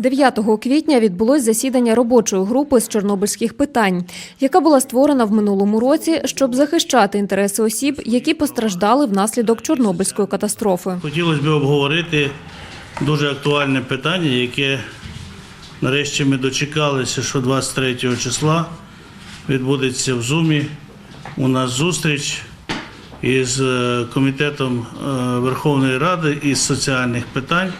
9 квітня відбулось засідання робочої групи з чорнобильських питань, яка була створена в минулому році, щоб захищати інтереси осіб, які постраждали внаслідок чорнобильської катастрофи. Хотілося б обговорити дуже актуальне питання, яке нарешті ми дочекалися, що 23 числа відбудеться в Зумі. У нас зустріч із е, Комітетом е, Верховної Ради із соціальних питань.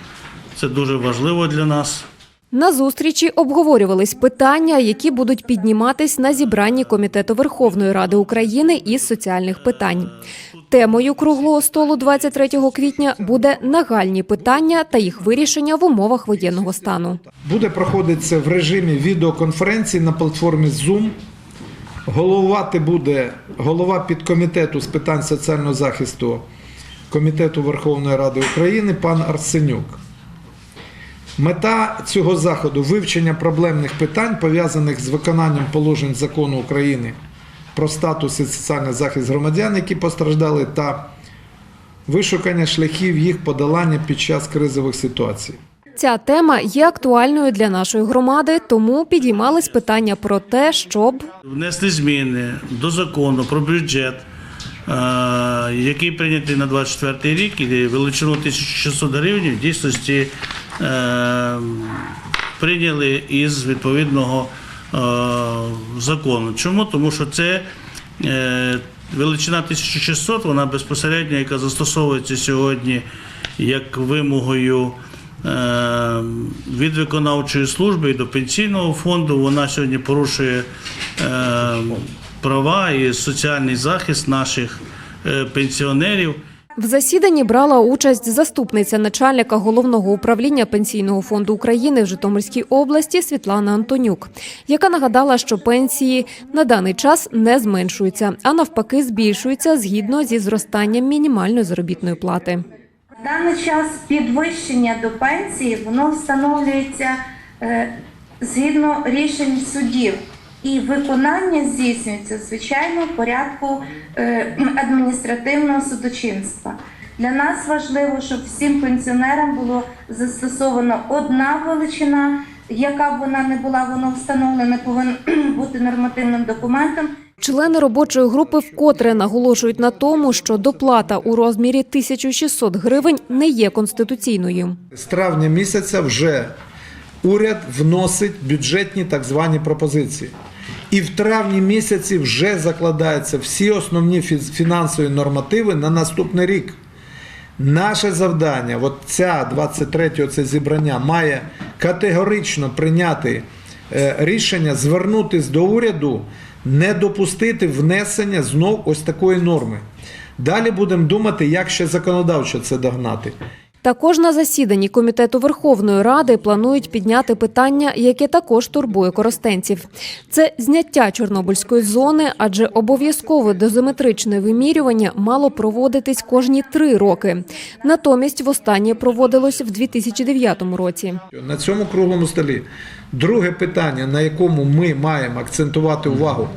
Це дуже важливо для нас. На зустрічі обговорювались питання, які будуть підніматись на зібранні Комітету Верховної Ради України із соціальних питань. Темою круглого столу 23 квітня буде нагальні питання та їх вирішення в умовах воєнного стану. буде проходитися в режимі відеоконференції на платформі Zoom. Головувати буде голова підкомітету з питань соціального захисту Комітету Верховної Ради України пан Арсенюк. Мета цього заходу вивчення проблемних питань, пов'язаних з виконанням положень закону України про статус і соціальний захист громадян, які постраждали, та вишукання шляхів їх подолання під час кризових ситуацій. Ця тема є актуальною для нашої громади, тому підіймались питання про те, щоб Внесли зміни до закону про бюджет, е, який прийнятий на 24 рік, і величину 1600 гривень в дійсності прийняли із відповідного е, закону. Чому? Тому що це е, величина 1600, вона безпосередньо, яка застосовується сьогодні як вимогою е, від виконавчої служби і до пенсійного фонду. Вона сьогодні порушує е, права і соціальний захист наших е, пенсіонерів. В засіданні брала участь заступниця начальника головного управління пенсійного фонду України в Житомирській області Світлана Антонюк, яка нагадала, що пенсії на даний час не зменшуються, а навпаки збільшуються згідно зі зростанням мінімальної заробітної плати. В даний час підвищення до пенсії воно встановлюється е, згідно рішень судів. І виконання здійснюється звичайно в порядку е, адміністративного судочинства. Для нас важливо, щоб всім пенсіонерам було застосовано одна величина, яка б вона не була, воно встановлена, повинен бути нормативним документом. Члени робочої групи вкотре наголошують на тому, що доплата у розмірі 1600 гривень не є конституційною. З травня місяця вже уряд вносить бюджетні так звані пропозиції. І в травні місяці вже закладаються всі основні фінансові нормативи на наступний рік. Наше завдання, от ця 23 це зібрання, має категорично прийняти е, рішення звернутися до уряду, не допустити внесення знов ось такої норми. Далі будемо думати, як ще законодавчо це догнати. Також на засіданні комітету Верховної Ради планують підняти питання, яке також турбує коростенців. Це зняття Чорнобильської зони, адже обов'язкове дозиметричне вимірювання мало проводитись кожні три роки. Натомість востаннє проводилось в 2009 році. На цьому круглому столі друге питання, на якому ми маємо акцентувати увагу,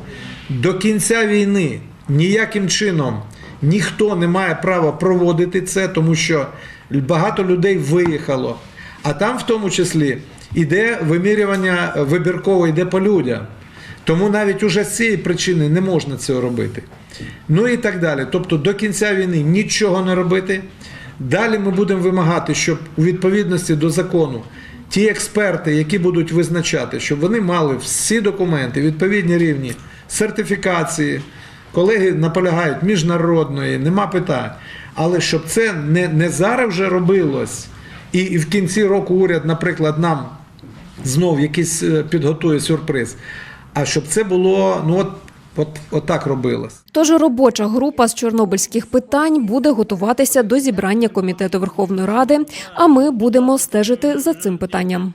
до кінця війни ніяким чином ніхто не має права проводити це, тому що багато людей виїхало. А там, в тому числі, іде вимірювання вибірково йде по людям. Тому навіть уже з цієї причини не можна цього робити. Ну і так далі. Тобто до кінця війни нічого не робити. Далі ми будемо вимагати, щоб у відповідності до закону ті експерти, які будуть визначати, щоб вони мали всі документи, відповідні рівні сертифікації. Колеги наполягають міжнародної, нема питань. Але щоб це не, не зараз вже робилось, і, і в кінці року уряд, наприклад, нам знов якийсь е, підготує сюрприз. А щоб це було, ну от, от, от так робилось. Тож робоча група з чорнобильських питань буде готуватися до зібрання комітету Верховної Ради. А ми будемо стежити за цим питанням.